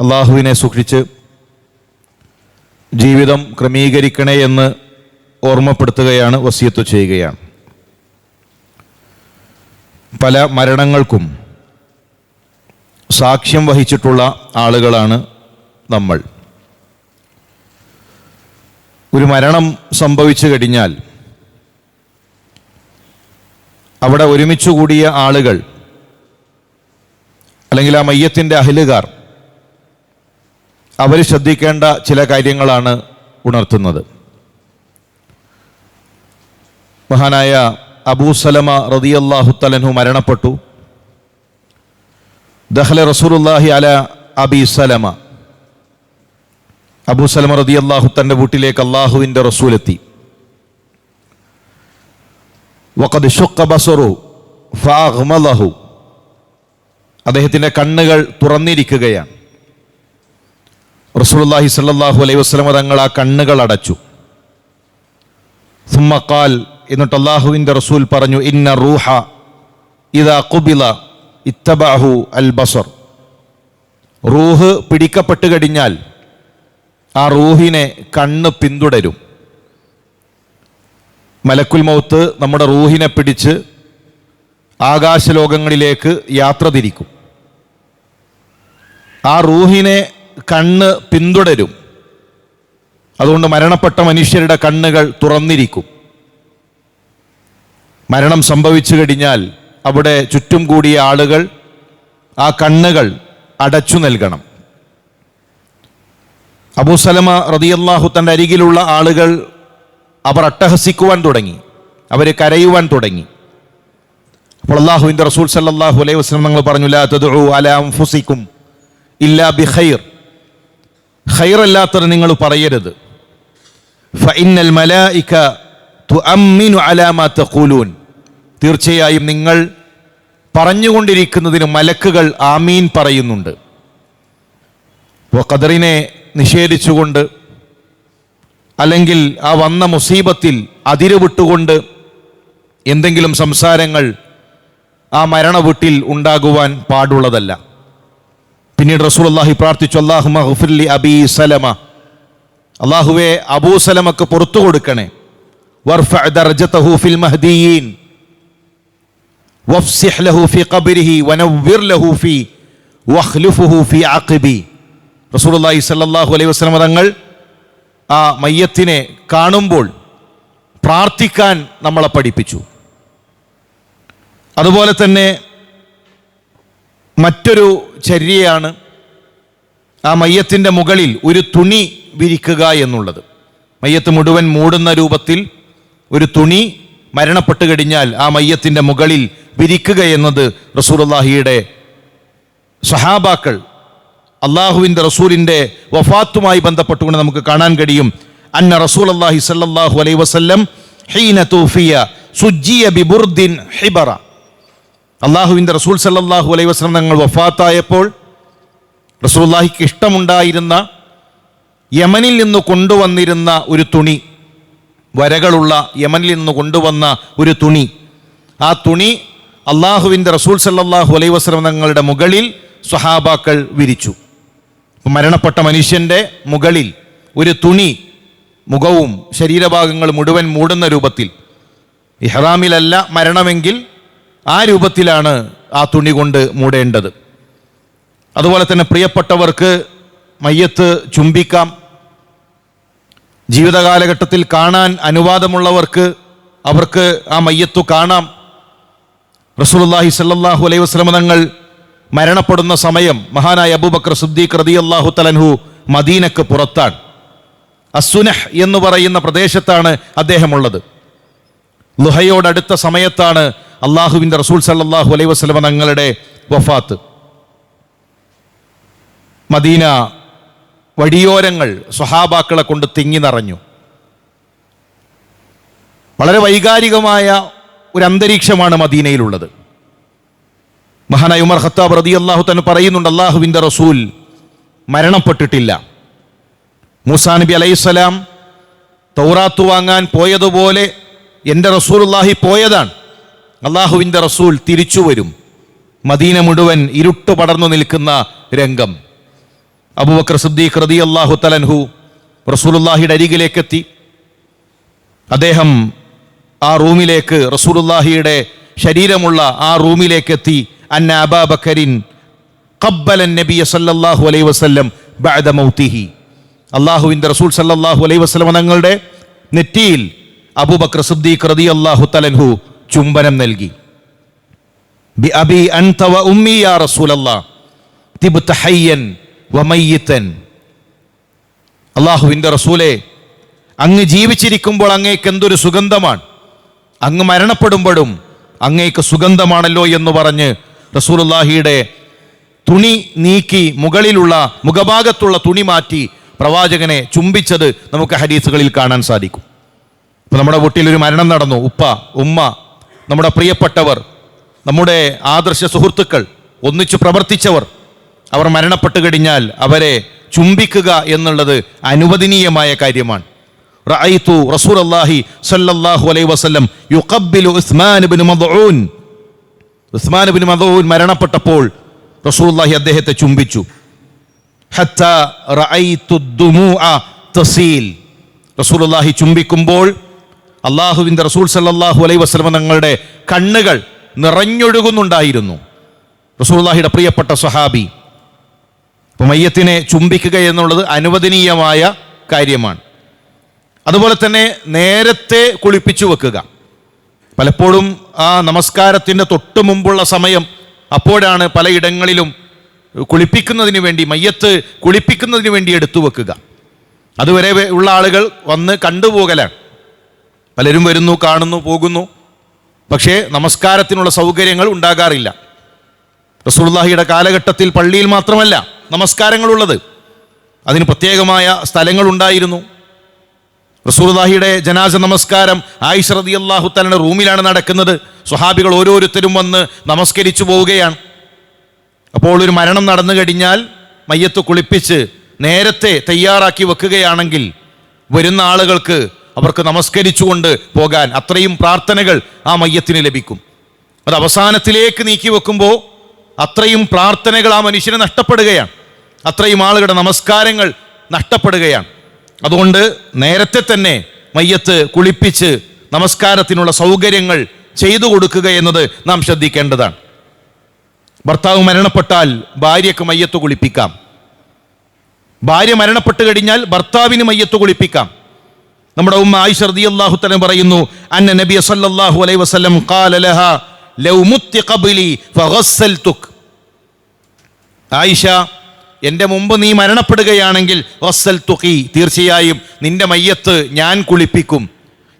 അള്ളാഹുവിനെ സൂക്ഷിച്ച് ജീവിതം ക്രമീകരിക്കണേ എന്ന് ഓർമ്മപ്പെടുത്തുകയാണ് വസിയത്ത് ചെയ്യുകയാണ്. പല മരണങ്ങൾക്കും സാക്ഷ്യം വഹിച്ചിട്ടുള്ള ആളുകളാണ് നമ്മൾ. ഒരു മരണം സംഭവിച്ചു കഴിഞ്ഞാൽ അവിടെ ഒരുമിച്ച് കൂടിയ ആളുകൾ അല്ലെങ്കിൽ ആ മയ്യത്തിന്റെ അഹിലുകാർ അവർ ശ്രദ്ധിക്കേണ്ട ചില കാര്യങ്ങളാണ് ഉണർത്തുന്നത്. മഹാനായ അബൂസലമ റതിയല്ലാഹു തലൻഹു മരണപ്പെട്ടു. ദഹ്ല റസൂലുല്ലാഹി അല അബി സലമ. അബൂ സലമ റതിയല്ലാഹു തന്റെ വീട്ടിലേക്ക് അള്ളാഹുവിന്റെ റസൂലെത്തി. വഖദ് ഷുക്ക ബസറു അദ്ദേഹത്തിന്റെ കണ്ണുകൾ തുറന്നിരിക്കുകയാണ്. റസൂലുള്ളാഹി സ്വല്ലല്ലാഹു അലൈഹി വസല്ലമ തങ്ങൾ ആ കണ്ണുകൾ അടച്ചു. സുമ്മക്കാൽ എന്നിട്ട് അള്ളാഹുവിന്റെ റസൂൽ പറഞ്ഞു ഇന്ന റൂഹ ഇതാ കുബില ഇത്തബാഹു അൽ ബസർ റൂഹ് പിടിക്കപ്പെട്ട് കഴിഞ്ഞാൽ ആ റൂഹിനെ കണ്ണ് പിന്തുടരും. മലക്കുൽ മൗത്ത് നമ്മുടെ റൂഹിനെ പിടിച്ച് ആകാശലോകങ്ങളിലേക്ക് യാത്ര തിരിക്കും. ആ റൂഹിനെ കണ്ണ് പിന്തുടരും. അതുകൊണ്ട് മരണപ്പെട്ട മനുഷ്യരുടെ കണ്ണുകൾ തുറന്നിരിക്കും. മരണം സംഭവിച്ചു കഴിഞ്ഞാൽ അവിടെ ചുറ്റും കൂടിയ ആളുകൾ ആ കണ്ണുകൾ അടച്ചു നൽകണം. അബൂസലമ റതിയല്ലാഹു തന്റെ അരികിലുള്ള ആളുകൾ അവർ അട്ടഹസിക്കുവാൻ തുടങ്ങി. അവർ കരയുവാൻ തുടങ്ങി. അപ്പോൾ അള്ളാഹുവിന്റെ റസൂൽ സല്ലാഹു അലൈഹി വസ്ലം നിങ്ങൾ പറഞ്ഞു ലാ തദ്ഉ അല ഇല്ലാ ബിഖൈർ ഖൈറല്ലാത്തത് നിങ്ങൾ പറയരുത്. ഫഇന്നൽ മലായിക തുഅമ്മിനു അലാ മാ തഖൂലൂൻ. തീർച്ചയായും നിങ്ങൾ പറഞ്ഞുകൊണ്ടിരിക്കുന്നതിന് മലക്കുകൾ ആമീൻ പറയുന്നുണ്ട്. ഖദറിനെ നിഷേധിച്ചുകൊണ്ട് അല്ലെങ്കിൽ ആ വന്ന മുസീബത്തിൽ അതിര് വിട്ടുകൊണ്ട് എന്തെങ്കിലും സംസാരങ്ങൾ ആ മരണ വീട്ടിൽ ഉണ്ടാകുവാൻ പാടുള്ളതല്ല. പിന്നീട് റസൂൽ അള്ളാഹി പ്രാർത്ഥിച്ചു അള്ളാഹു മഹുഫുല്ലി അബി സലമ. അള്ളാഹുവെ അബൂ സലമക്ക് പുറത്തു കൊടുക്കണേ. വർഫഅ ദർജതഹു ഫിൽ മഹ്ദിയീൻ. വഫ്സിഹ് ലഹു ഫി ഖബ്രിഹി വനവ്വിർ ലഹു ഫി വഖ്ലുഫുഹു ഫി അഖബി. റസൂലുള്ളാഹി സല്ലല്ലാഹു അലൈഹി വസല്ലം തങ്ങൾ ആ മയ്യത്തിനെ കാണുമ്പോൾ പ്രാർത്ഥിക്കാൻ നമ്മളെ പഠിപ്പിച്ചു. അതുപോലെ തന്നെ മറ്റൊരു ചര്യയാണ് ആ മയ്യത്തിന്റെ മുകളിൽ ഒരു തുണി വിരിക്കുക എന്നുള്ളത്. മയ്യത്ത് മുഴുവൻ മൂടുന്ന രൂപത്തിൽ ഒരു തുണി മരണപ്പെട്ട് കഴിഞ്ഞാൽ ആ മയ്യത്തിന്റെ മുകളിൽ വിരിക്കുക എന്നത് റസൂലുള്ളാഹിയുടെ സഹാബാക്കൾ അള്ളാഹുവിന്റെ റസൂലിന്റെ വഫാത്തുമായി ബന്ധപ്പെട്ടുകൊണ്ട് നമുക്ക് കാണാൻ കഴിയും. അന്ന റസൂൽ അള്ളാഹി സല്ലാഹു അലൈ വസ്ലം ഹീന തൂഫിയ സുജിയ ബിബുർദിൻ ഹിബറ. അള്ളാഹുവിന്റെ റസൂൽ സല്ലാഹു അലൈ വസ്ലം തങ്ങൾ വഫാത്തായപ്പോൾ റസൂല്ലാഹിക്ക് ഇഷ്ടമുണ്ടായിരുന്ന യമനിൽ നിന്ന് കൊണ്ടുവന്നിരുന്ന ഒരു തുണി വരകളുള്ള യമനിൽ നിന്ന് കൊണ്ടുവന്ന ഒരു തുണി. ആ തുണി അള്ളാഹുവിന്റെ റസൂൽ സല്ലാഹു അലൈ വസ്ലം തങ്ങളുടെ മുകളിൽ സ്വഹാബാക്കൾ വിരിച്ചു. മരണപ്പെട്ട മനുഷ്യന്റെ മുകളിൽ ഒരു തുണി മുഖവും ശരീരഭാഗങ്ങൾ മുഴുവൻ മൂടുന്ന രൂപത്തിൽ. ഇഹ്റാമിലല്ല മരണമെങ്കിൽ ആ രൂപത്തിലാണ് ആ തുണി കൊണ്ട് മൂടേണ്ടത്. അതുപോലെ തന്നെ പ്രിയപ്പെട്ടവർക്ക് മയ്യത്ത് ചുംബിക്കാം. ജീവിതകാലഘട്ടത്തിൽ കാണാൻ അനുവാദമുള്ളവർക്ക് അവർക്ക് ആ മയ്യത്തു കാണാം. റസൂലുള്ളാഹി സല്ലല്ലാഹു അലൈഹി വസല്ലം തങ്ങൾ മരണപ്പെടുന്ന സമയം മഹാനായ അബൂബക്കർ സുദ്ദീഖ് റതി അള്ളാഹു തലൻഹു മദീനക്ക് പുറത്താണ്. അസുനഹ് എന്ന് പറയുന്ന പ്രദേശത്താണ് അദ്ദേഹമുള്ളത്. ലുഹയോടടുത്ത സമയത്താണ് അള്ളാഹുവിന്റെ റസൂൽ സല്ലാഹു അലൈ വസ്ലമ തങ്ങളുടെ വഫാത്ത്. മദീന വഴിയോരങ്ങൾ സ്വഹാബാക്കളെ കൊണ്ട് തിങ്ങി നിറഞ്ഞു. വളരെ വൈകാരികമായ ഒരു അന്തരീക്ഷമാണ് മദീനയിലുള്ളത്. മഹാനായ ഉമർ ഖത്താബ് റതി അള്ളാഹു തന്നെ പറയുന്നുണ്ട് അള്ളാഹുവിന്റെ റസൂൽ മരണപ്പെട്ടിട്ടില്ല. മൂസാ നബി അലൈഹിസ്സലാം തൗറാത്ത് വാങ്ങാൻ പോയതുപോലെ എന്റെ റസൂലുള്ളാഹി പോയതാണ്. അള്ളാഹുവിന്റെ റസൂൽ തിരിച്ചു വരും. മദീന മുഴുവൻ ഇരുട്ട് പടർന്നു നിൽക്കുന്ന രംഗം. അബൂബക്കർ സിദ്ദീഖ് റതി അള്ളാഹു തലൻഹു റസൂലുല്ലാഹിയുടെ അരികിലേക്കെത്തി. അദ്ദേഹം ആ റൂമിലേക്ക് റസൂലുല്ലാഹിയുടെ ശരീരമുള്ള ആ റൂമിലേക്കെത്തി. അന്ന അബാബക്കരിൻ കബ്ബലൻ നബിയ സല്ലാഹു അലൈ വസ്ല്ലം ബഅദ മൗതിഹി അള്ളാഹുവിന്റെ റസൂൽ സല്ലാഹു അലൈ വസല്ലം തങ്ങളുടെ നെറ്റിയിൽ അബൂബക്കർ സിദ്ദീഖ് റളിയല്ലാഹു തലൻഹു ചുംബനം നൽകി. ബി അബി അൻത വ ഉമ്മി റസൂലല്ലാ തിബ്ത ഹയ്യൻ വ മയ്യിത്തൻ. അള്ളാഹുവിന്റെ റസൂലെ അങ്ങ് ജീവിച്ചിരിക്കുമ്പോൾ അങ്ങേക്ക് എന്തൊരു സുഗന്ധമാണ്? അങ്ങ് മരണപ്പെടുമ്പോഴും അങ്ങേക്ക് സുഗന്ധമാണല്ലോ എന്ന് പറഞ്ഞ് റസൂലുള്ളാഹിയുടെ തുണി നീക്കി മുകളിലുള്ള മുഖഭാഗത്തുള്ള തുണി മാറ്റി പ്രവാചകനെ ചുംബിച്ചത് നമുക്ക് ഹദീസുകളിൽ കാണാൻ സാധിക്കും. ഇപ്പൊ നമ്മുടെ വീട്ടിൽ ഒരു മരണം നടന്നു. ഉപ്പ ഉമ്മ നമ്മുടെ പ്രിയപ്പെട്ടവർ നമ്മുടെ ആദർശ സുഹൃത്തുക്കൾ ഒന്നിച്ചു പ്രവർത്തിച്ചവർ അവർ മരണപ്പെട്ട് കഴിഞ്ഞാൽ അവരെ ചുംബിക്കുക എന്നുള്ളത് അനുവദനീയമായ കാര്യമാണ്. റഅയ്തു റസൂലല്ലാഹി സ്വല്ലല്ലാഹു അലൈഹി വസല്ലം യുഖബ്ബിലു ഉസ്മാൻ ഇബ്നു മദ്ഊൻ. ഉസ്മാൻ ഇബ്നു മദ്ഊൻ മരണപ്പെട്ടപ്പോൾ റസൂലുള്ളാഹി അദ്ദേഹത്തെ ചുംബിച്ചു. ഹത്ത റഅയ്തു ദുമൂഅ തസീൽ. റസൂലുള്ളാഹി ചുംബിക്കുമ്പോൾ അള്ളാഹുവിന്റെ റസൂൽ സല്ലാഹു അലൈ വസ്ലമ തങ്ങളുടെ കണ്ണുകൾ നിറഞ്ഞൊഴുകുന്നുണ്ടായിരുന്നു. റസൂള്ളാഹിയുടെ പ്രിയപ്പെട്ട സ്വഹാബി. അപ്പോൾ മയ്യത്തിനെ ചുംബിക്കുക എന്നുള്ളത് അനുവദനീയമായ കാര്യമാണ്. അതുപോലെ തന്നെ നേരത്തെ കുളിപ്പിച്ചു വെക്കുക. പലപ്പോഴും ആ നമസ്കാരത്തിന്റെ തൊട്ട് മുമ്പുള്ള സമയം അപ്പോഴാണ് പലയിടങ്ങളിലും കുളിപ്പിക്കുന്നതിന് വേണ്ടി മയ്യത്ത് കുളിപ്പിക്കുന്നതിന് വേണ്ടി എടുത്തു വെക്കുക. അതുവരെ ഉള്ള ആളുകൾ വന്ന് കണ്ടുപോകലാണ്. പലരും വരുന്നു കാണുന്നു പോകുന്നു. പക്ഷേ നമസ്കാരത്തിനുള്ള സൗകര്യങ്ങൾ ഉണ്ടാകാറില്ല. റസൂലുള്ളാഹിയുടെ കാലഘട്ടത്തിൽ പള്ളിയിൽ മാത്രമല്ല നമസ്കാരങ്ങളുള്ളത്. അതിന് പ്രത്യേകമായ സ്ഥലങ്ങളുണ്ടായിരുന്നു റസൂലുള്ളാഹിയുടെ ജനാസ നമസ്കാരം ആയിഷ അള്ളാഹു തലയുടെ റൂമിലാണ് നടക്കുന്നത്. സ്വഹാബികൾ ഓരോരുത്തരും വന്ന് നമസ്കരിച്ചു പോവുകയാണ്. അപ്പോൾ ഒരു മരണം നടന്നു കഴിഞ്ഞാൽ മയ്യത്ത് കുളിപ്പിച്ച് നേരത്തെ തയ്യാറാക്കി വെക്കുകയാണെങ്കിൽ വരുന്ന ആളുകൾക്ക് അവർക്ക് നമസ്കരിച്ചുകൊണ്ട് പോകാൻ അത്രയും പ്രാർത്ഥനകൾ ആ മയ്യത്തിന് ലഭിക്കും. അത് അവസാനത്തിലേക്ക് നീക്കി വെക്കുമ്പോൾ അത്രയും പ്രാർത്ഥനകൾ ആ മനുഷ്യന് നഷ്ടപ്പെടുകയാണ്. അത്രയും ആളുകളുടെ നമസ്കാരങ്ങൾ നഷ്ടപ്പെടുകയാണ്. അതുകൊണ്ട് നേരത്തെ തന്നെ മയ്യത്ത് കുളിപ്പിച്ച് നമസ്കാരത്തിനുള്ള സൗകര്യങ്ങൾ ചെയ്തു കൊടുക്കുക എന്നത് നാം ശ്രദ്ധിക്കേണ്ടതാണ്. ഭർത്താവ് മരണപ്പെട്ടാൽ ഭാര്യയ്ക്ക് മയ്യത്ത് കുളിപ്പിക്കാം. ഭാര്യ മരണപ്പെട്ട് കഴിഞ്ഞാൽ ഭർത്താവിന് മയ്യത്ത് കുളിപ്പിക്കാം. നമ്മുടെ ഉമ്മ ആയിഷ റളിയല്ലാഹു തആല പറയുന്നു അന്ന നബിയ സല്ലല്ലാഹു അലൈഹി വസല്ലം ഖാല ലഹ ലൗ മുത്തി ഖബ്ലി ഫഗസ്സൽതുക്. ആയിഷ എന്റെ മുമ്പ് നീ മരണപ്പെടുകയാണെങ്കിൽ വസ്സൽതുഖി തീർച്ചയായും നിന്റെ മയ്യത്ത് ഞാൻ കുളിപ്പിക്കും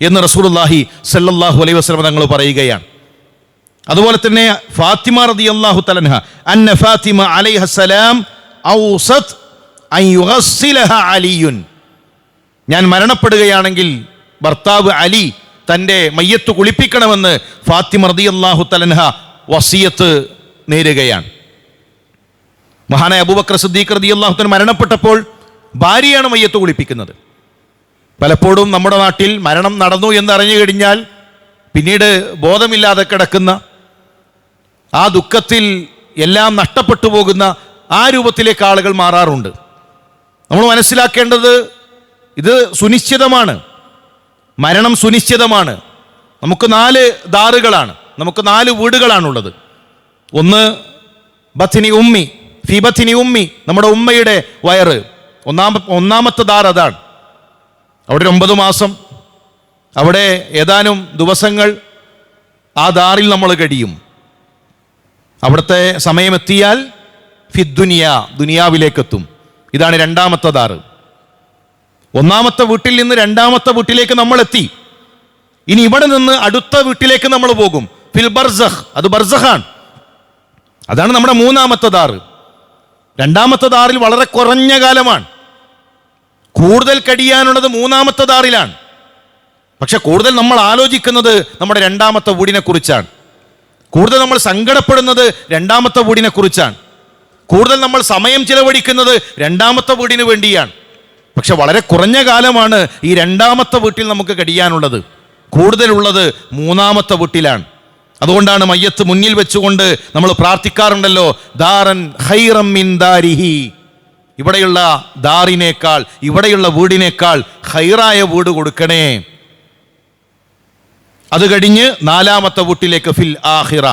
എന്ന് റസൂലുള്ളാഹി സല്ലല്ലാഹു അലൈഹി വസല്ലം തങ്ങൾ പറയുകയാണ്. അതുപോലെ തന്നെ ഫാത്തിമ റതി അള്ളാഹു തലൻഹ അന്ന ഫാത്തിമ അലൈഹസ്സലാം ഔസത് അൻ യുഗസ്സിലഹ അലിയുൻ. ഞാൻ മരണപ്പെടുകയാണെങ്കിൽ ഭർത്താവ് അലി തന്റെ മയ്യത്ത് കുളിപ്പിക്കണമെന്ന് ഫാത്തിമ റളിയല്ലാഹു തലൻഹ വസിയത്ത് നേരുകയാണ്. മഹാനായ അബൂബക്കർ സിദ്ദീഖ് റളിയല്ലാഹു അള്ളാഹുത്തൻ മരണപ്പെട്ടപ്പോൾ ഭാര്യയാണ് മയ്യത്ത് കുളിപ്പിക്കുന്നത്. പലപ്പോഴും നമ്മുടെ നാട്ടിൽ മരണം നടന്നു എന്ന് അറിഞ്ഞു കഴിഞ്ഞാൽ പിന്നീട് ബോധമില്ലാതെ കിടക്കുന്ന ആ ദുഃഖത്തിൽ എല്ലാം നഷ്ടപ്പെട്ടു പോകുന്ന ആ രൂപത്തിലേക്ക് ആളുകൾ മാറാറുണ്ട്. നമ്മൾ മനസ്സിലാക്കേണ്ടത് ഇത് സുനിശ്ചിതമാണ്. മരണം സുനിശ്ചിതമാണ്. നമുക്ക് നാല് ദാറുകളാണ്. നമുക്ക് നാല് വീടുകളാണുള്ളത്. ഒന്ന് ബഥിനി ഉമ്മി ഫി ഉമ്മി നമ്മുടെ ഉമ്മയുടെ വയറ്. ഒന്നാമ ഒന്നാമത്തെ ദാർ അതാണ്. അവിടെ ഒമ്പത് മാസം. അവിടെ ഏതാനും ദിവസങ്ങൾ ആ ദാറിൽ നമ്മൾ കഴിയും. അവിടുത്തെ സമയമെത്തിയാൽ ഫിദ്ദുനിയ ദുനിയാവിലേക്കെത്തും. ഇതാണ് രണ്ടാമത്തെ ദാറ്. ഒന്നാമത്തെ വീട്ടിൽ നിന്ന് രണ്ടാമത്തെ വീട്ടിലേക്ക് നമ്മൾ എത്തി. ഇനി ഇവിടെ നിന്ന് അടുത്ത വീട്ടിലേക്ക് നമ്മൾ പോകും. ഫിൽ ബർസഖ്. അത് ബർസഖാണ്. അതാണ് നമ്മുടെ മൂന്നാമത്തെ ദാറ് രണ്ടാമത്തെ ദാറിൽ വളരെ കുറഞ്ഞ കാലമാണ്. കൂടുതൽ കടിയാനുള്ളത് മൂന്നാമത്തെ ദാറിലാണ്. പക്ഷെ കൂടുതൽ നമ്മൾ ആലോചിക്കുന്നത് നമ്മുടെ രണ്ടാമത്തെ വീടിനെ കുറിച്ചാണ്. കൂടുതൽ നമ്മൾ സങ്കടപ്പെടുന്നത് രണ്ടാമത്തെ വീടിനെ കുറിച്ചാണ്. കൂടുതൽ നമ്മൾ സമയം ചിലവഴിക്കുന്നത് രണ്ടാമത്തെ വീടിന് വേണ്ടിയാണ്. പക്ഷെ വളരെ കുറഞ്ഞ കാലമാണ് ഈ രണ്ടാമത്തെ വീട്ടിൽ നമുക്ക് കഴിയാനുള്ളത് കൂടുതലുള്ളത് മൂന്നാമത്തെ വീട്ടിലാണ്. അതുകൊണ്ടാണ് മയ്യത്ത് മുന്നിൽ വെച്ചുകൊണ്ട് നമ്മൾ പ്രാർത്ഥിക്കാറുണ്ടല്ലോ ദാറൻ ഹൈറം മിൻ ദാരിഹി. ഇവിടെയുള്ള ദാറിനേക്കാൾ ഇവിടെയുള്ള വീടിനേക്കാൾ ഹൈറായ വീട് കൊടുക്കണേ. അത് കഴിഞ്ഞ് നാലാമത്തെ വീട്ടിലേക്ക് ഫിൽ ആഹിറ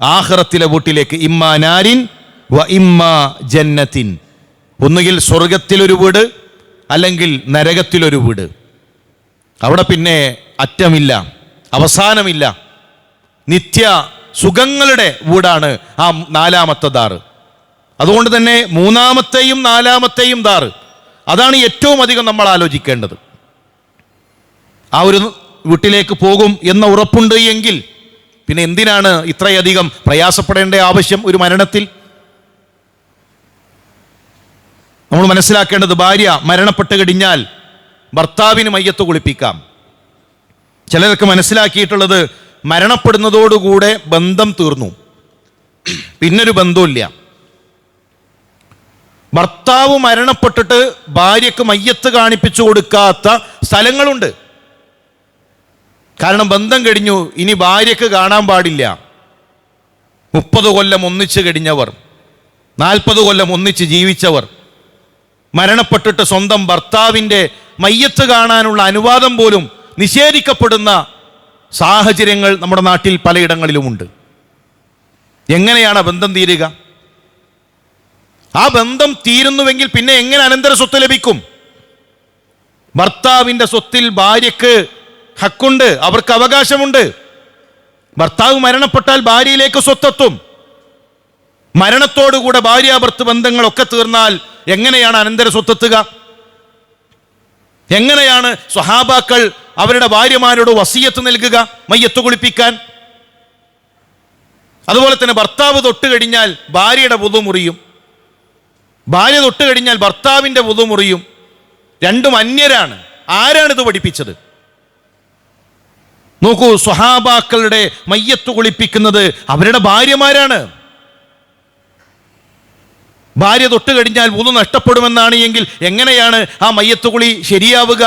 ആഹിറത്തിലെ വീട്ടിലേക്ക് ഇമ്മ നാരിൻ വ ഇമ്മ ജന്നത്തിൻ. ഒന്നുകിൽ സ്വർഗത്തിലൊരു വീട് അല്ലെങ്കിൽ നരകത്തിലൊരു വീട്. അവിടെ പിന്നെ അറ്റമില്ല അവസാനമില്ല. നിത്യ സുഖങ്ങളുടെ വീടാണ് ആ നാലാമത്തെ ദാറ് അതുകൊണ്ട് തന്നെ മൂന്നാമത്തെയും നാലാമത്തെയും ദാറ് അതാണ് ഏറ്റവും അധികം നമ്മൾ ആലോചിക്കേണ്ടത്. ആ ഒരു വീട്ടിലേക്ക് പോകും എന്ന ഉറപ്പുണ്ട് എങ്കിൽ പിന്നെ എന്തിനാണ് ഇത്രയധികം പ്രയാസപ്പെടേണ്ട ആവശ്യം ഒരു മരണത്തിൽ? നമ്മൾ മനസ്സിലാക്കേണ്ടത് ഭാര്യ മരണപ്പെട്ട് കഴിഞ്ഞാൽ ഭർത്താവിന് മയ്യത്ത് കുളിപ്പിക്കാം. ചിലരൊക്കെ മനസ്സിലാക്കിയിട്ടുള്ളത് മരണപ്പെടുന്നതോടുകൂടെ ബന്ധം തീർന്നു. പിന്നൊരു ബന്ധമില്ല ഭർത്താവ് മരണപ്പെട്ടിട്ട് ഭാര്യക്ക് മയ്യത്ത് കാണിപ്പിച്ചു കൊടുക്കാത്ത സ്ഥലങ്ങളുണ്ട്. കാരണം ബന്ധം കഴിഞ്ഞു ഇനി ഭാര്യക്ക് കാണാൻ പാടില്ല. മുപ്പത് കൊല്ലം ഒന്നിച്ച് കഴിഞ്ഞവർ നാൽപ്പത് കൊല്ലം ഒന്നിച്ച് ജീവിച്ചവർ മരണപ്പെട്ടിട്ട് സ്വന്തം ഭർത്താവിന്റെ മയ്യത്ത് കാണാനുള്ള അനുവാദം പോലും നിഷേധിക്കപ്പെടുന്ന സാഹചര്യങ്ങൾ നമ്മുടെ നാട്ടിൽ പലയിടങ്ങളിലുമുണ്ട്. എങ്ങനെയാണ് ബന്ധം തീരുക? ആ ബന്ധം തീരുന്നുവെങ്കിൽ പിന്നെ എങ്ങനെ അനന്തര സ്വത്ത് ലഭിക്കും? ഭർത്താവിന്റെ സ്വത്തിൽ ഭാര്യക്ക് ഹക്കുണ്ട് അവർക്ക് അവകാശമുണ്ട്. ഭർത്താവ് മരണപ്പെട്ടാൽ ഭാര്യയിലേക്ക് സ്വത്തെത്തും. മരണത്തോടുകൂടെ ഭാര്യാഭർത്ത് ബന്ധങ്ങളൊക്കെ തീർന്നാൽ എങ്ങനെയാണ് അനന്തര സ്വത്തെത്തുക? എങ്ങനെയാണ് സ്വഹാബാക്കൾ അവരുടെ ഭാര്യമാരോട് വസീയത്ത് നൽകുക മയ്യത്ത് കുളിപ്പിക്കാൻ? അതുപോലെ തന്നെ ഭർത്താവ് തൊട്ട് കഴിഞ്ഞാൽ ഭാര്യയുടെ പുതു മുറിയും. ഭാര്യ തൊട്ട് കഴിഞ്ഞാൽ ഭർത്താവിന്റെ പുതു മുറിയും. രണ്ടും അന്യരാണ്. ഇത് പഠിപ്പിച്ചത്? നോക്കൂ സ്വഹാബാക്കളുടെ മയ്യത്ത് കുളിപ്പിക്കുന്നത് അവരുടെ ഭാര്യമാരാണ്. ഭാര്യ തൊട്ട് കഴിഞ്ഞാൽ വുതു നഷ്ടപ്പെടുമെന്നാണ് എങ്കിൽ എങ്ങനെയാണ് ആ മയ്യത്തുകുളി ശരിയാവുക?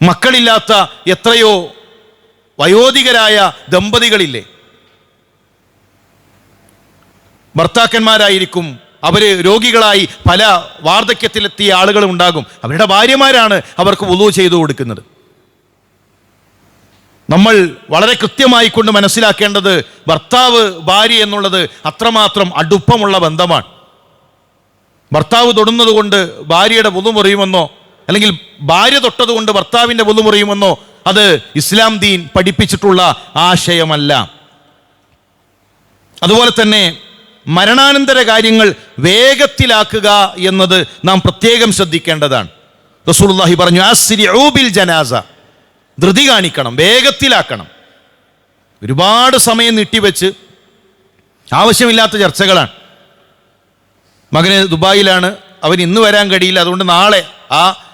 മക്കളില്ലാത്ത എത്രയോ വയോധികരായ ദമ്പതികളില്ലേ? ഭർത്താക്കന്മാരായിരിക്കും അവർ രോഗികളായി പല വാർദ്ധക്യത്തിലെത്തിയ ആളുകളും ഉണ്ടാകും അവരുടെ ഭാര്യമാരാണ് അവർക്ക് ഉളു ചെയ്തു കൊടുക്കുന്നത്. നമ്മൾ വളരെ കൃത്യമായി കൊണ്ട് മനസ്സിലാക്കേണ്ടത് ഭർത്താവ് ഭാര്യ എന്നുള്ളത് അത്രമാത്രം അടുപ്പമുള്ള ബന്ധമാണ്. ഭർത്താവ് തൊടുന്നത് കൊണ്ട് ഭാര്യയുടെ മുറിയുമെന്നോ അല്ലെങ്കിൽ ഭാര്യ തൊട്ടത് കൊണ്ട് ഭർത്താവിന്റെ മുറിയുമെന്നോ അത് ഇസ്ലാം ദീൻ പഠിപ്പിച്ചിട്ടുള്ള ആശയമല്ല. അതുപോലെ തന്നെ മരണാനന്തര കാര്യങ്ങൾ വേഗത്തിലാക്കുക എന്നത് നാം പ്രത്യേകം ശ്രദ്ധിക്കേണ്ടതാണ്. റസൂലുള്ളാഹി പറഞ്ഞു "അസ്രിഊ ബിൽ ജനാസ. ധൃതി കാണിക്കണം വേഗത്തിലാക്കണം. ഒരുപാട് സമയം നീട്ടിവെച്ച് ആവശ്യമില്ലാത്ത ചർച്ചകളാണ്. മകന് ദുബായിലാണ് അവൻ ഇന്ന് വരാൻ കഴിയില്ല. അതുകൊണ്ട് നാളെ ആ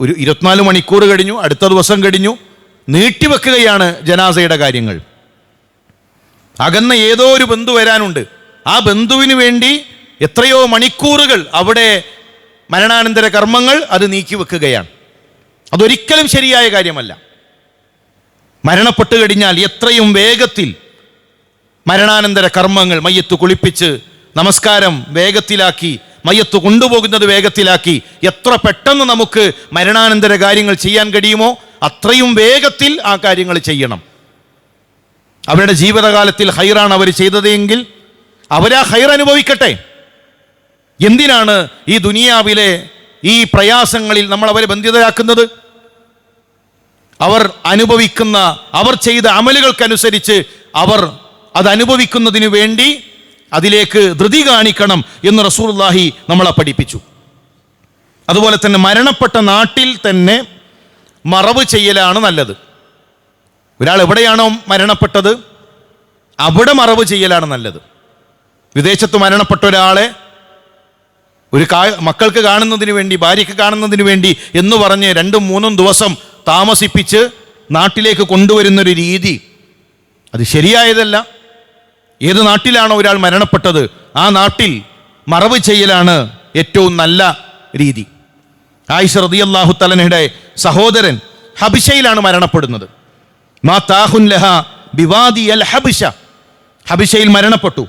ഒരു ഇരുപത്തിനാല് മണിക്കൂർ കഴിഞ്ഞു അടുത്ത ദിവസം കഴിഞ്ഞു നീട്ടിവെക്കുകയാണ് ജനാസയുടെ കാര്യങ്ങൾ. അകന്ന ഏതോ ഒരു ബന്ധു വരാനുണ്ട്. ആ ബന്ധുവിന് വേണ്ടി എത്രയോ മണിക്കൂറുകൾ അവിടെ മരണാനന്തര കർമ്മങ്ങൾ അത് നീക്കി വെക്കുകയാണ് അതൊരിക്കലും ശരിയായ കാര്യമല്ല. മരണപ്പെട്ടു കഴിഞ്ഞാൽ എത്രയും വേഗത്തിൽ മരണാനന്തര കർമ്മങ്ങൾ മയ്യത്ത് കുളിപ്പിച്ച് നമസ്കാരം വേഗത്തിലാക്കി മയ്യത്ത് കൊണ്ടുപോകുന്നത് വേഗത്തിലാക്കി എത്ര പെട്ടെന്ന് നമുക്ക് മരണാനന്തര കാര്യങ്ങൾ ചെയ്യാൻ കഴിയുമോ അത്രയും വേഗത്തിൽ ആ കാര്യങ്ങൾ ചെയ്യണം. അവരുടെ ജീവിതകാലത്തിൽ ഹൈറാണ് അവർ ചെയ്തതെങ്കിൽ അവരാ ഹൈർ അനുഭവിക്കട്ടെ. എന്തിനാണ് ഈ ദുനിയാവിലെ ഈ പ്രയാസങ്ങളിൽ നമ്മൾ അവരെ ബന്ധിതരാക്കുന്നത്? അവർ അനുഭവിക്കുന്ന അവർ ചെയ്ത അമലുകൾക്കനുസരിച്ച് അവർ അത് അനുഭവിക്കുന്നതിന് വേണ്ടി അതിലേക്ക് ധൃതി കാണിക്കണം എന്ന് റസൂലുള്ളാഹി നമ്മളെ പഠിപ്പിച്ചു. അതുപോലെ തന്നെ മരണപ്പെട്ട നാട്ടിൽ തന്നെ മറവ് ചെയ്യലാണ് നല്ലത്. ഒരാൾ എവിടെയാണോ മരണപ്പെട്ടത് അവിടെ മറവ് ചെയ്യലാണ് നല്ലത്. വിദേശത്ത് മരണപ്പെട്ട ഒരാളെ ഒരു മക്കൾക്ക് കാണുന്നതിന് വേണ്ടി ഭാര്യയ്ക്ക് കാണുന്നതിന് വേണ്ടി എന്ന് പറഞ്ഞ് രണ്ടും മൂന്നും ദിവസം താമസിപ്പിച്ച് നാട്ടിലേക്ക് കൊണ്ടുവരുന്നൊരു രീതി. അത് ശരിയായതല്ല. ഏത് നാട്ടിലാണോ ഒരാൾ മരണപ്പെട്ടത് ആ നാട്ടിൽ മറവ് ചെയ്യലാണ് ഏറ്റവും നല്ല രീതി. ആയിഷ റളിയല്ലാഹു തലനയുടെ സഹോദരൻ ഹബിഷയിലാണ് മരണപ്പെടുന്നത്. മാ താഹുൻ ലഹ ബിവാദി അൽ ഹബിഷ. ഹബിഷയിൽ മരണപ്പെട്ടു.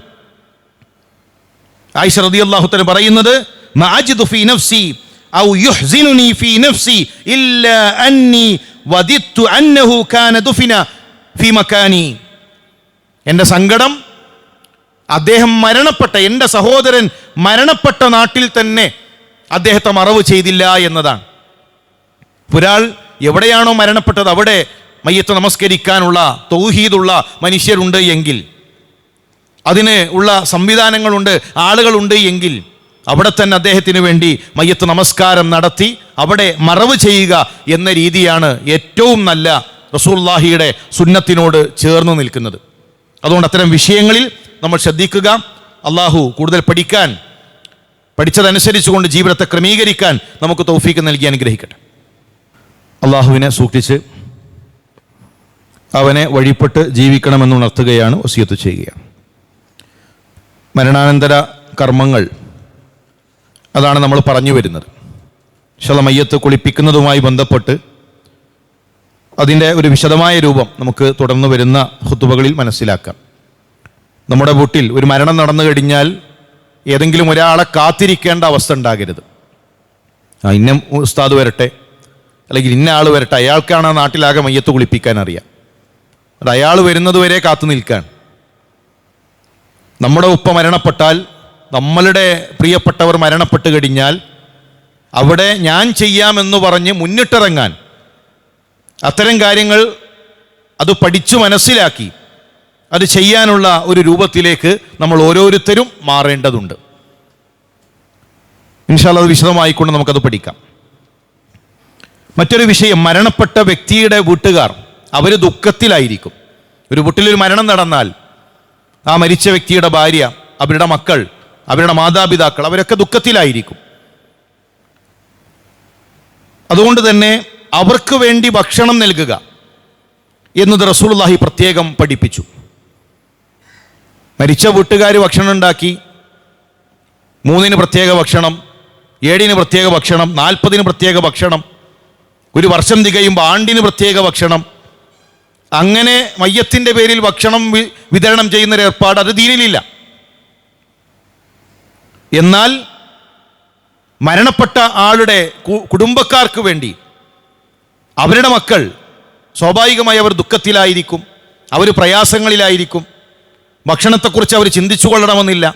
ആയിഷ റളിയല്ലാഹു തആല പറയുന്നത് മാജിദ് അജിദു ഫീ നഫ്സി ഔ يحزنني في نفسي الا اني വദിത്തു അന്നഹു കാന ദുഫിന في മക്കാനി. എന്റെ സങ്കടം അദ്ദേഹം മരണപ്പെട്ട എന്റെ സഹോദരൻ മരണപ്പെട്ട നാട്ടിൽ തന്നെ അദ്ദേഹത്തെ മറവ് ചെയ്തില്ല എന്നതാണ്. ഒരാൾ എവിടെയാണോ മരണപ്പെട്ടത് അവിടെ മയ്യത്ത് നമസ്കരിക്കാനുള്ള തൗഹീദുള്ള മനുഷ്യരുണ്ട് എങ്കിൽ അതിന് ഉള്ള സംവിധാനങ്ങളുണ്ട് ആളുകളുണ്ട് എങ്കിൽ അവിടെ തന്നെ അദ്ദേഹത്തിന് വേണ്ടി മയ്യത്ത് നമസ്കാരം നടത്തി അവിടെ മറവ് ചെയ്യുക എന്ന രീതിയാണ് ഏറ്റവും നല്ല റസൂല്ലാഹിയുടെ സുന്നത്തിനോട് ചേർന്ന് നിൽക്കുന്നത്. അതുകൊണ്ട് അത്തരം വിഷയങ്ങളിൽ നമ്മൾ ശ്രദ്ധിക്കുക. അള്ളാഹു കൂടുതൽ പഠിക്കാൻ പഠിച്ചതനുസരിച്ചുകൊണ്ട് ജീവിതത്തെ ക്രമീകരിക്കാൻ നമുക്ക് തൗഫീക്ക് നൽകി അനുഗ്രഹിക്കട്ടെ. അള്ളാഹുവിനെ സൂക്ഷിച്ച് അവനെ വഴിപ്പെട്ട് ജീവിക്കണമെന്ന് ഉണർത്തുകയാണ് വസിയത്ത് ചെയ്യുകയാണ് മരണാനന്തര കർമ്മങ്ങൾ അതാണ് നമ്മൾ പറഞ്ഞു വരുന്നത്. ശലമയ്യത്ത് കുളിപ്പിക്കുന്നതുമായി ബന്ധപ്പെട്ട് അതിന്റെ ഒരു വിശദമായ രൂപം നമുക്ക് തുടർന്ന് വരുന്ന ഹുത്തുബകളിൽ മനസ്സിലാക്കാം. നമ്മുടെ വീട്ടിൽ ഒരു മരണം നടന്നു കഴിഞ്ഞാൽ ഏതെങ്കിലും ഒരാളെ കാത്തിരിക്കേണ്ട അവസ്ഥ ഉണ്ടാകരുത്. ആ ഇന്ന ഉസ്താദ് വരട്ടെ അല്ലെങ്കിൽ ഇന്ന ആൾ വരട്ടെ അയാൾക്കാണ് ആ നാട്ടിലാകെ മയ്യത്ത് കുളിപ്പിക്കാൻ അറിയാം. അത് അയാൾ വരുന്നത് വരെ കാത്തു നിൽക്കാൻ നമ്മുടെ ഉപ്പ മരണപ്പെട്ടാൽ നമ്മളുടെ പ്രിയപ്പെട്ടവർ മരണപ്പെട്ട് കഴിഞ്ഞാൽ അവിടെ ഞാൻ ചെയ്യാമെന്ന് പറഞ്ഞ് മുന്നിട്ടിറങ്ങാൻ അത്തരം കാര്യങ്ങൾ അത് പഠിച്ചു മനസ്സിലാക്കി അത് ചെയ്യാനുള്ള ഒരു രൂപത്തിലേക്ക് നമ്മൾ ഓരോരുത്തരും മാറേണ്ടതുണ്ട്. ഇൻഷാല്ല അത് വിശദമായിക്കൊണ്ട് നമുക്കത് പഠിക്കാം. മറ്റൊരു വിഷയം മരണപ്പെട്ട വ്യക്തിയുടെ വീട്ടുകാർ അവർ ദുഃഖത്തിലായിരിക്കും. ഒരു വീട്ടിലൊരു മരണം നടന്നാൽ ആ മരിച്ച വ്യക്തിയുടെ ഭാര്യ അവരുടെ മക്കൾ അവരുടെ മാതാപിതാക്കൾ അവരൊക്കെ ദുഃഖത്തിലായിരിക്കും. അതുകൊണ്ട് തന്നെ അവർക്ക് വേണ്ടി ഭക്ഷണം നൽകുക എന്നത് റസൂലുള്ളാഹി പ്രത്യേകം പഠിപ്പിച്ചു. മരിച്ച വീട്ടുകാർ ഭക്ഷണം ഉണ്ടാക്കി മൂന്നിന് പ്രത്യേക ഭക്ഷണം ഏഴിന് പ്രത്യേക ഭക്ഷണം നാൽപ്പതിന് പ്രത്യേക ഭക്ഷണം ഒരു വർഷം തികയുമ്പോൾ ആണ്ടിന് പ്രത്യേക ഭക്ഷണം. അങ്ങനെ മയ്യത്തിന്റെ പേരിൽ ഭക്ഷണം വിതരണം ചെയ്യുന്നൊരു ഏർപ്പാട് അത് ദീനിലില്ല. എന്നാൽ മരണപ്പെട്ട ആളുടെ കുടുംബക്കാർക്ക് വേണ്ടി അവരുടെ മക്കൾ സ്വാഭാവികമായി അവർ ദുഃഖത്തിലായിരിക്കും അവർ പ്രയാസങ്ങളിലായിരിക്കും. ഭക്ഷണത്തെക്കുറിച്ച് അവർ ചിന്തിച്ചു കൊള്ളണമെന്നില്ല.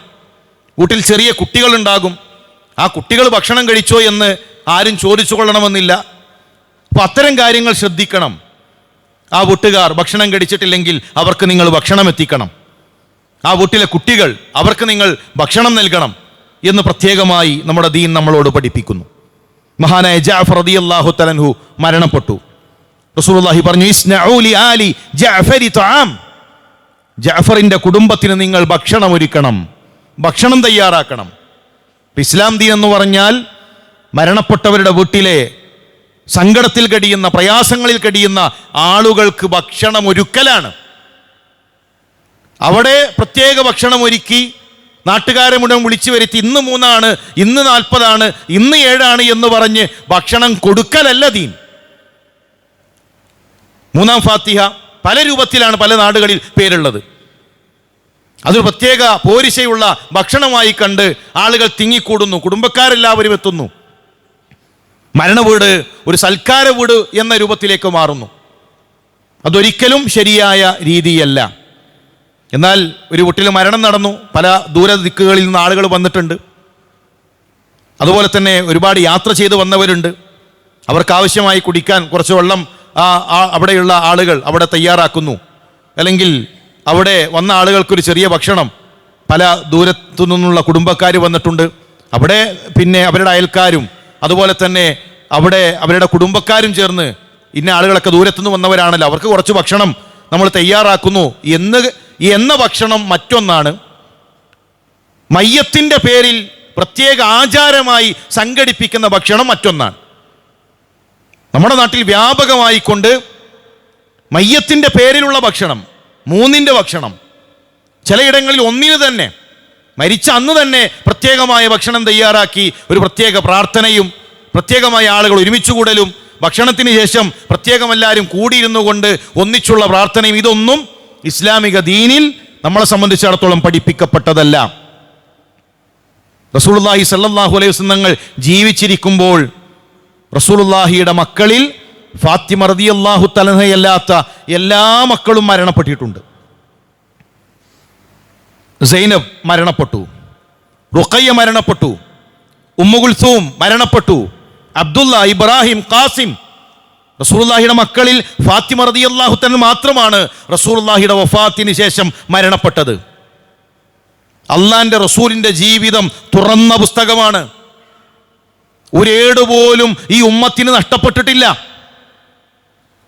വീട്ടിൽ ചെറിയ കുട്ടികളുണ്ടാകും. ആ കുട്ടികൾ ഭക്ഷണം കഴിച്ചോ എന്ന് ആരും ചോദിച്ചു കൊള്ളണമെന്നില്ല. അപ്പോൾ അത്തരം കാര്യങ്ങൾ ശ്രദ്ധിക്കണം. ആ വീട്ടുകാർ ഭക്ഷണം കഴിച്ചിട്ടില്ലെങ്കിൽ അവർക്ക് നിങ്ങൾ ഭക്ഷണം എത്തിക്കണം. ആ വീട്ടിലെ കുട്ടികൾ അവർക്ക് നിങ്ങൾ ഭക്ഷണം നൽകണം. എന്ന് പ്രത്യേകമായി നമ്മുടെ ദീൻ നമ്മളോട് പഠിപ്പിക്കുന്നു. മഹാനായ ജാഫർ റളിയല്ലാഹു തലൻഹു മരണപ്പെട്ടു. റസൂലുള്ളാഹി പറഞ്ഞു ഇസ്നഊലി ആലി ജഅഫരി തആം. ജഅഫറിന്റെ കുടുംബത്തിന് നിങ്ങൾ ഭക്ഷണം ഒരുക്കണം ഭക്ഷണം തയ്യാറാക്കണം. ഇസ്ലാം ദീൻ എന്ന് പറഞ്ഞാൽ മരണപ്പെട്ടവരുടെ വീട്ടിലെ സങ്കടത്തിൽ കഴിയുന്ന പ്രയാസങ്ങളിൽ കഴിയുന്ന ആളുകൾക്ക് ഭക്ഷണം ഒരുക്കലാണ്. അവിടെ പ്രത്യേക ഭക്ഷണം ഒരുക്കി നാട്ടുകാരെ മുഴുവൻ വിളിച്ചു വരുത്തി ഇന്ന് മൂന്നാണ് ഇന്ന് നാൽപ്പതാണ് ഇന്ന് ഏഴാണ് എന്ന് പറഞ്ഞ് ഭക്ഷണം കൊടുക്കലല്ല ദീൻ. മൂന്നാം ഫാത്തിഹ പല രൂപത്തിലാണ് പല നാടുകളിൽ പേരുള്ളത്. അതൊരു പ്രത്യേക പോരിശയുള്ള ഭക്ഷണമായി കണ്ട് ആളുകൾ തിങ്ങിക്കൂടുന്നു കുടുംബക്കാരെല്ലാവരും എത്തുന്നു. മരണ വീട് ഒരു സൽക്കാര വീട് എന്ന രൂപത്തിലേക്ക് മാറുന്നു. അതൊരിക്കലും ശരിയായ രീതിയല്ല. എന്നാൽ ഒരു വീട്ടിൽ മരണം നടന്നു. പല ദൂര ദിക്കുകളിൽ നിന്ന് ആളുകൾ വന്നിട്ടുണ്ട്. അതുപോലെ തന്നെ ഒരുപാട് യാത്ര ചെയ്ത് വന്നവരുണ്ട്. അവർക്കാവശ്യമായി കുടിക്കാൻ കുറച്ച് വെള്ളം ആ- അവിടെയുള്ള ആളുകൾ അവിടെ തയ്യാറാക്കുന്നു. അല്ലെങ്കിൽ അവിടെ വന്ന ആളുകൾക്കൊരു ചെറിയ ഭക്ഷണം പല ദൂരത്തു നിന്നുള്ള കുടുംബക്കാർ വന്നിട്ടുണ്ട്. അവിടെ പിന്നെ അവരുടെ അയൽക്കാരും അതുപോലെ തന്നെ അവിടെ അവരുടെ കുടുംബക്കാരും ചേർന്ന് ഇന്ന ആളുകളൊക്കെ ദൂരത്തുനിന്ന് വന്നവരാണല്ലോ. അവർക്ക് കുറച്ച് ഭക്ഷണം നമ്മൾ തയ്യാറാക്കുന്നു എന്ന് എന്ന ഭക്ഷണം മറ്റൊന്നാണ്. മയ്യത്തിന്റെ പേരിൽ പ്രത്യേക ആചാരമായി സംഘടിപ്പിക്കുന്ന ഭക്ഷണം മറ്റൊന്നാണ്. നമ്മുടെ നാട്ടിൽ വ്യാപകമായി കൊണ്ട് മയ്യത്തിന്റെ പേരിലുള്ള ഭക്ഷണം മൂന്നിന്റെ ഭക്ഷണം ചിലയിടങ്ങളിൽ ഒന്നിന് തന്നെ മരിച്ച അന്ന് തന്നെ പ്രത്യേകമായ ഭക്ഷണം തയ്യാറാക്കി ഒരു പ്രത്യേക പ്രാർത്ഥനയും പ്രത്യേകമായ ആളുകൾ ഒരുമിച്ച് കൂടലും ഭക്ഷണത്തിന് ശേഷം പ്രത്യേകം എല്ലാവരും കൂടിയിരുന്നു കൊണ്ട് ഒന്നിച്ചുള്ള പ്രാർത്ഥനയും ഇതൊന്നും ഇസ്ലാമിക ദീനിൽ നമ്മളെ സംബന്ധിച്ചിടത്തോളം പഠിപ്പിക്കപ്പെട്ടതല്ല. റസൂലുള്ളാഹി സല്ലല്ലാഹു അലൈഹി വസല്ലം തങ്ങൾ ജീവിച്ചിരിക്കുമ്പോൾ റസൂലുള്ളാഹിയുടെ മക്കളിൽ ഫാത്തിമ റളിയല്ലാഹു തലഹയല്ലാത്ത എല്ലാ മക്കളും മരണപ്പെട്ടിട്ടുണ്ട്. സൈനബ് മരണപ്പെട്ടു. റുഖയ്യ മരണപ്പെട്ടു. ഉമ്മുകുൽസൂം മരണപ്പെട്ടു. അബ്ദുള്ള ഇബ്രാഹിം ഖാസിം റസൂലുള്ളാഹിയുടെ മക്കളിൽ ഫാത്തിമ റളിയല്ലാഹു അള്ളാഹുത്തൻ മാത്രമാണ് റസൂർലാഹിയുടെ വഫാത്തിന് ശേഷം മരണപ്പെട്ടത്. അള്ളാന്റെ റസൂലിന്റെ ജീവിതം തുറന്ന പുസ്തകമാണ്. ഒരേട് പോലും ഈ ഉമ്മത്തിന് നഷ്ടപ്പെട്ടിട്ടില്ല.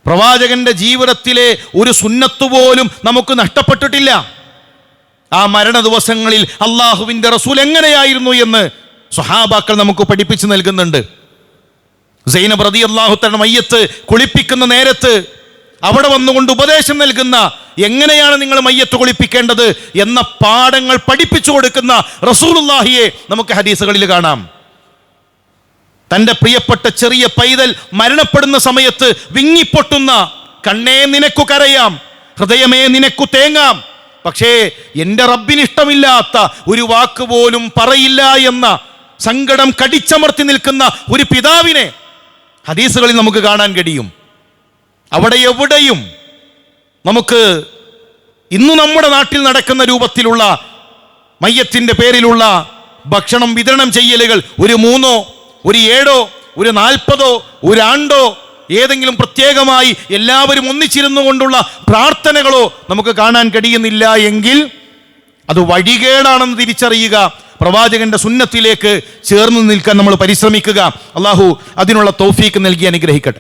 പ്രവാചകന്റെ ജീവിതത്തിലെ ഒരു സുന്നത്ത് പോലും നമുക്ക് നഷ്ടപ്പെട്ടിട്ടില്ല. ആ മരണ ദിവസങ്ങളിൽ അള്ളാഹുവിന്റെ റസൂൽ എങ്ങനെയായിരുന്നു എന്ന് സ്വഹാബാക്കൾ നമുക്ക് പഠിപ്പിച്ചു നൽകുന്നുണ്ട്. സൈനബ് റതി അള്ളാഹുത്തൻ മയ്യത്ത് കുളിപ്പിക്കുന്ന നേരത്ത് അവിടെ വന്നുകൊണ്ട് ഉപദേശം നൽകുന്ന എങ്ങനെയാണ് നിങ്ങൾ മയ്യത്ത് കുളിപ്പിക്കേണ്ടത് എന്ന പാഠങ്ങൾ പഠിപ്പിച്ചു കൊടുക്കുന്ന റസൂലുള്ളാഹിയെ നമുക്ക് ഹദീസുകളിൽ കാണാം. തന്റെ പ്രിയപ്പെട്ട ചെറിയ പൈതൽ മരണപ്പെടുന്ന സമയത്ത് വിങ്ങിപ്പൊട്ടുന്ന കണ്ണേ നിനക്കു കരയാം ഹൃദയമേ നിനക്കു തേങ്ങാം പക്ഷേ എന്റെ റബ്ബിന് ഇഷ്ടമില്ലാത്ത ഒരു വാക്ക് പോലും പറയില്ല എന്ന സങ്കടം കടിച്ചമർത്തി നിൽക്കുന്ന ഒരു പിതാവിനെ ഹദീസുകളിൽ നമുക്ക് കാണാൻ കഴിയും. അവിടെ എവിടെയും നമുക്ക് ഇന്ന് നമ്മുടെ നാട്ടിൽ നടക്കുന്ന രൂപത്തിലുള്ള മയ്യത്തിന്റെ പേരിലുള്ള ഭക്ഷണം വിതരണം ചെയ്യലുകൾ ഒരു മൂന്നോ ഒരു ഏഴോ ഒരു നാൽപ്പതോ ഒരു ആണ്ടോ ഏതെങ്കിലും പ്രത്യേകമായി എല്ലാവരും ഒന്നിച്ചിരുന്നു കൊണ്ടുള്ള പ്രാർത്ഥനകളോ നമുക്ക് കാണാൻ കഴിയുന്നില്ല എങ്കിൽ അത് വഴികേടാണെന്ന് തിരിച്ചറിയുക. പ്രവാചകന്റെ സുന്നത്തിലേക്ക് ചേർന്ന് നിൽക്കാൻ നമ്മൾ പരിശ്രമിക്കുക. അള്ളാഹു അതിനുള്ള തൗഫീക്ക് നൽകി അനുഗ്രഹിക്കട്ടെ.